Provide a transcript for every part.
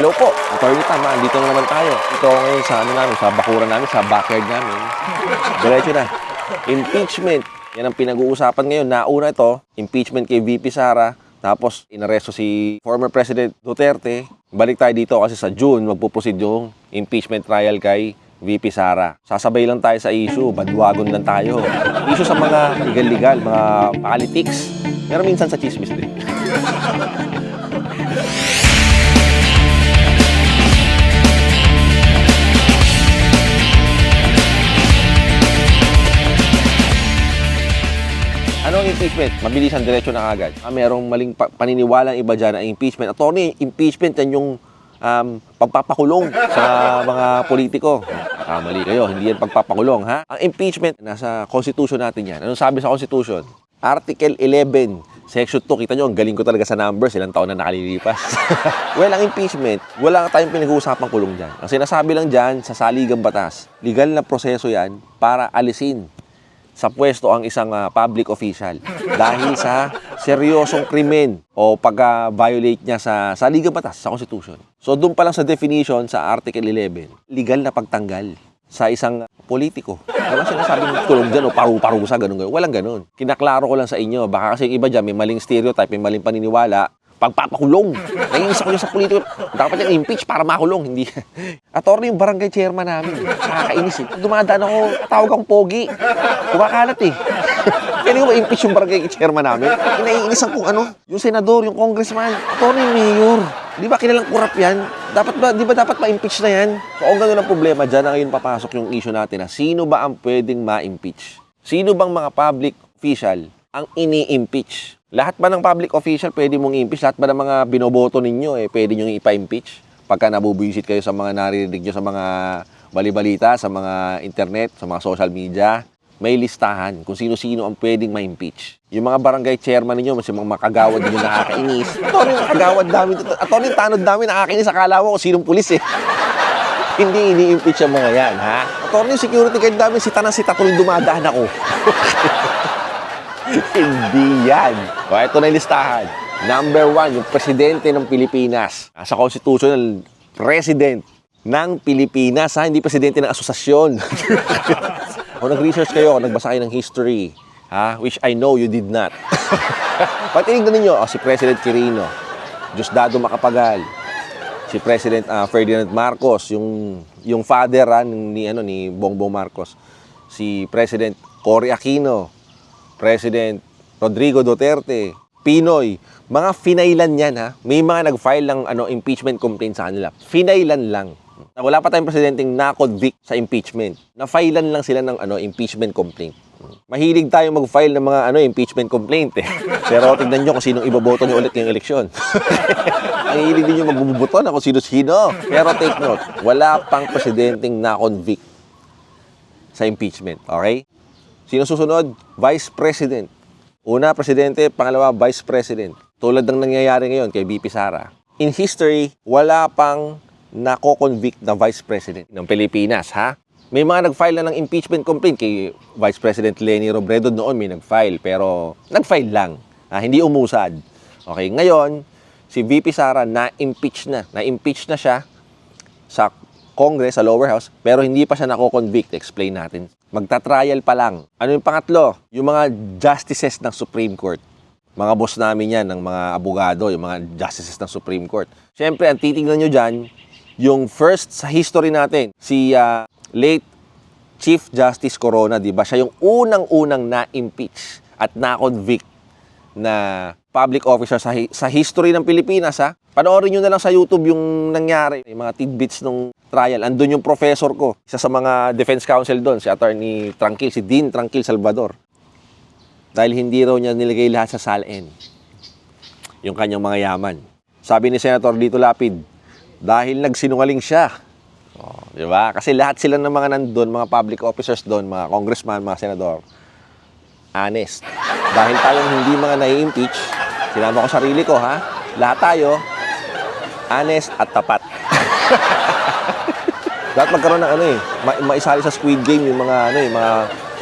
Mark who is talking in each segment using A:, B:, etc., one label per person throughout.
A: Hello po, Attorney Tam, ah, andito na naman tayo. Ito ngayon sa ano namin, sa bakuran namin, sa backyard namin. Diretso na. Impeachment. Yan ang pinag-uusapan ngayon. Nauna ito, impeachment kay VP Sara. Tapos, inaresto si former President Duterte. Balik tayo dito kasi sa June, magpuproceed yung impeachment trial kay VP Sara. Sasabay lang tayo sa issue, badwagon lang tayo. Issue sa mga legal-legal, mga politics. Pero minsan sa chismis din. Ang impeachment? Mabilisan, diretso na agad. Ah, merong maling pa- paniniwalang iba dyan na impeachment. Attorney, impeachment yan yung um, pagpapakulong sa mga politiko. Ah, mali kayo, hindi yan pagpapakulong, ha? Ang impeachment, nasa constitution natin yan. Anong sabi sa constitution? Article 11, Section 2, kita nyo, ang galing ko talaga sa numbers, ilang taon na nakalilipas. well, ang impeachment, wala tayong pinag-uusapang kulong dyan. Ang sinasabi lang dyan, sa saligang batas, legal na proseso yan para alisin sa pwesto ang isang ah, public official dahil sa seryosong krimen o pagka-violate niya sa sa ligang batas, sa Constitution. So doon pa lang sa definition sa Article 11, legal na pagtanggal sa isang politiko. Wala sinasabing tulog dyan o paru-parusa, ganun, ganun. Walang ganun. Kinaklaro ko lang sa inyo. Baka kasi yung iba dyan, may maling stereotype, may maling paniniwala. Pagpapakulong. Naiinis ako dyan sa politiko. Dapat yung impeach para makulong. Hindi. Attorney yung barangay chairman namin. Nakakainis eh. Dumadaan ako, tawag akong pogi. Kumakalat eh. Pwede ko ma-impeach yung barangay chairman namin? Inaiinisan kung ano, yung senador, yung congressman, attorney, mayor. Di ba kilalang kurap yan? Dapat ba, di ba dapat ma-impeach na yan? So kung ganun ang problema, dyan na ngayon papasok yung issue natin na sino ba ang pwedeng ma-impeach? Sino bang mga public official ang ini-impeach? Lahat ba ng public official pwede mong impeach? Lahat ba ng mga binoboto ninyo eh, pwede nyo ipa-impeach? Pagka nabubuisit kayo sa mga naririnig nyo sa mga balibalita, sa mga internet, sa mga social media, may listahan kung sino-sino ang pwedeng ma-impeach. Yung mga barangay chairman ninyo, mas yung mga makagawad ninyo nakakainis. Attorney, makagawad namin. Attorney, tanod namin nakakainis. Akala mo kung sinong pulis eh. Hindi ini-impeach ang mga yan, ha? Attorney, security guard namin, si Tanang si Tatuloy dumadaan ako. Hindi yan. O, ito na yung listahan. Number one, yung presidente ng Pilipinas. Sa constitutional, president ng Pilipinas, ha? Hindi presidente ng asosasyon. Kung nag-research kayo, nagbasa kayo ng history, ha? Which I know you did not. Patinignan ninyo, oh, si President Quirino, Diosdado Macapagal, si President ah, Ferdinand Marcos, yung yung father ah, ni ano ni Bongbong Marcos, si President Cory Aquino, President Rodrigo Duterte, Pinoy, mga finailan yan ha. May mga nag-file ng ano impeachment complaint sa kanila. Finailan lang. Na Wala pa tayong presidenteng na-convict sa impeachment. Na-filean lang sila ng ano impeachment complaint. Mahilig tayo mag-file ng mga ano impeachment complaint eh. Pero tignan nyo kung sinong iboboto nyo ulit ngayong eleksyon. Mahilig din nyo magbubuto na kung sino-sino. Pero take note, wala pang presidenteng na-convict sa impeachment. Okay? Sino susunod? Vice President. Una, Presidente. Pangalawa, Vice President. Tulad ng nangyayari ngayon kay BP Sara. In history, wala pang nako-convict na Vice President ng Pilipinas, ha? May mga nag-file na ng impeachment complaint kay Vice President Leni Robredo noon may nag-file pero nag-file lang, ha? hindi umusad. Okay, ngayon si VP Sara na-impeach na, na-impeach na siya sa Congress, sa lower house, pero hindi pa siya nako-convict. Explain natin. Magta-trial pa lang. Ano yung pangatlo? Yung mga justices ng Supreme Court. Mga boss namin yan, ng mga abogado, yung mga justices ng Supreme Court. Siyempre, ang titingnan nyo dyan, yung first sa history natin, si ah, late Chief Justice Corona, di ba? Siya yung unang-unang na-impeach at na-convict na public officer sa, hi- sa history ng Pilipinas, ha? Panoorin nyo na lang sa YouTube yung nangyari. Yung mga tidbits nung trial. Andun yung professor ko, isa sa mga defense counsel doon, si Attorney Tranquil, si Dean Tranquil Salvador. Dahil hindi raw niya nilagay lahat sa SALN. Yung kanyang mga yaman. Sabi ni Senator Lito Lapid, dahil nagsinungaling siya. Oh, di ba? Kasi lahat sila ng mga nandun, mga public officers doon, mga congressman, mga senador, honest. Dahil tayong hindi mga nai-impeach, sinama ko sarili ko, ha? Lahat tayo, honest at tapat. Dapat magkaroon ng ano eh, ma- maisali sa Squid Game yung mga ano eh, mga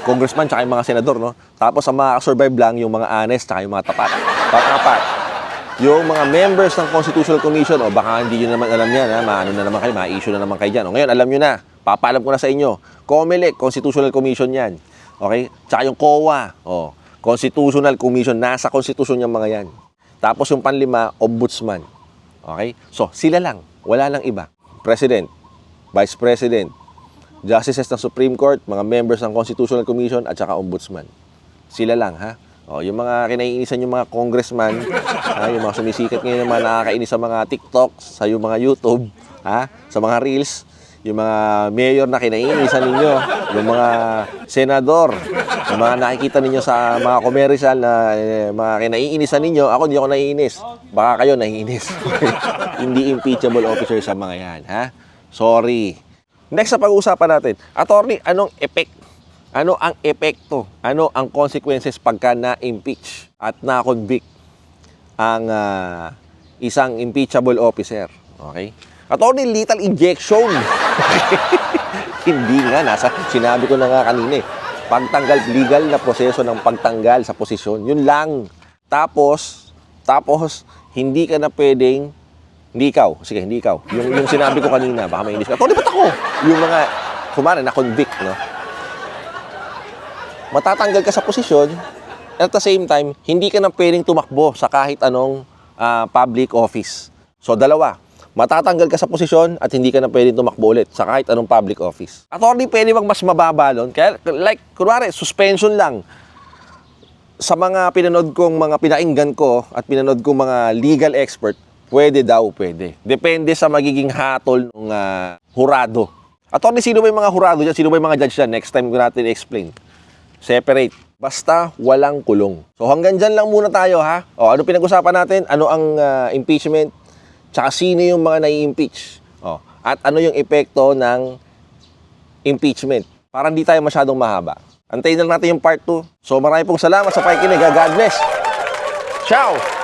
A: congressman tsaka yung mga senador, no? Tapos ang mga survive lang yung mga honest tsaka yung mga tapat. Pang-apat, yung mga members ng Constitutional Commission, o baka hindi nyo naman alam yan, ha? maano na naman kayo, ma-issue na naman kayo dyan. O ngayon, alam nyo na, papaalam ko na sa inyo, COMELEC, Constitutional Commission yan. Okay? Tsaka yung COA, o, Constitutional Commission, nasa konstitusyon yung mga yan. Tapos yung panlima, Ombudsman. Okay? So, sila lang, wala lang iba. President, Vice President, Justices ng Supreme Court, mga members ng Constitutional Commission, at saka Ombudsman. Sila lang, ha? O, yung mga kinaiinisan yung mga congressman, ha? yung mga sumisikat ngayon, yung mga nakakainis sa mga TikTok, sa yung mga YouTube, ha? sa mga Reels, yung mga mayor na kinaiinisan ninyo, yung mga senador, yung mga nakikita ninyo sa mga commercial na eh, mga kinaiinisan ninyo, ako hindi ako naiinis. Baka kayo naiinis. hindi impeachable officer sa mga yan, ha? Sorry. Next sa pag-uusapan natin, attorney, anong effect? Ano ang epekto? Ano ang consequences pagka na-impeach at na-convict ang ah, isang impeachable officer? Okay? Attorney, lethal injection. Hindi nga, nasa, sinabi ko na nga kanina eh. Pagtanggal, legal na proseso ng pagtanggal sa posisyon. Yun lang. Tapos, tapos, hindi ka na pwedeng hindi ikaw. Sige, hindi ikaw. Yung, yung sinabi ko kanina, baka may inis ka. Tony, ba't ako? Yung mga, kumara, na-convict, no? Matatanggal ka sa posisyon, at the same time, hindi ka na pwedeng tumakbo sa kahit anong ah, public office. So, dalawa. Matatanggal ka sa posisyon at hindi ka na pwedeng tumakbo ulit sa kahit anong public office. Attorney, pwede bang mas mababa nun? Kaya, like, kunwari, suspension lang sa mga pinanood kong mga pinainggan ko at pinanood kong mga legal expert, pwede daw, pwede. Depende sa magiging hatol ng ah, hurado. Attorney, sino ba yung mga hurado dyan? Sino ba yung mga judge dyan? Next time ko natin explain. Separate. Basta walang kulong. So hanggang dyan lang muna tayo ha. O ano pinag-usapan natin? Ano ang ah, impeachment? Tsaka sino yung mga nai-impeach? O, at ano yung epekto ng impeachment? Para hindi tayo masyadong mahaba. Antayin na natin yung part 2. So marami pong salamat sa pakikinig. ha. God bless. Ciao!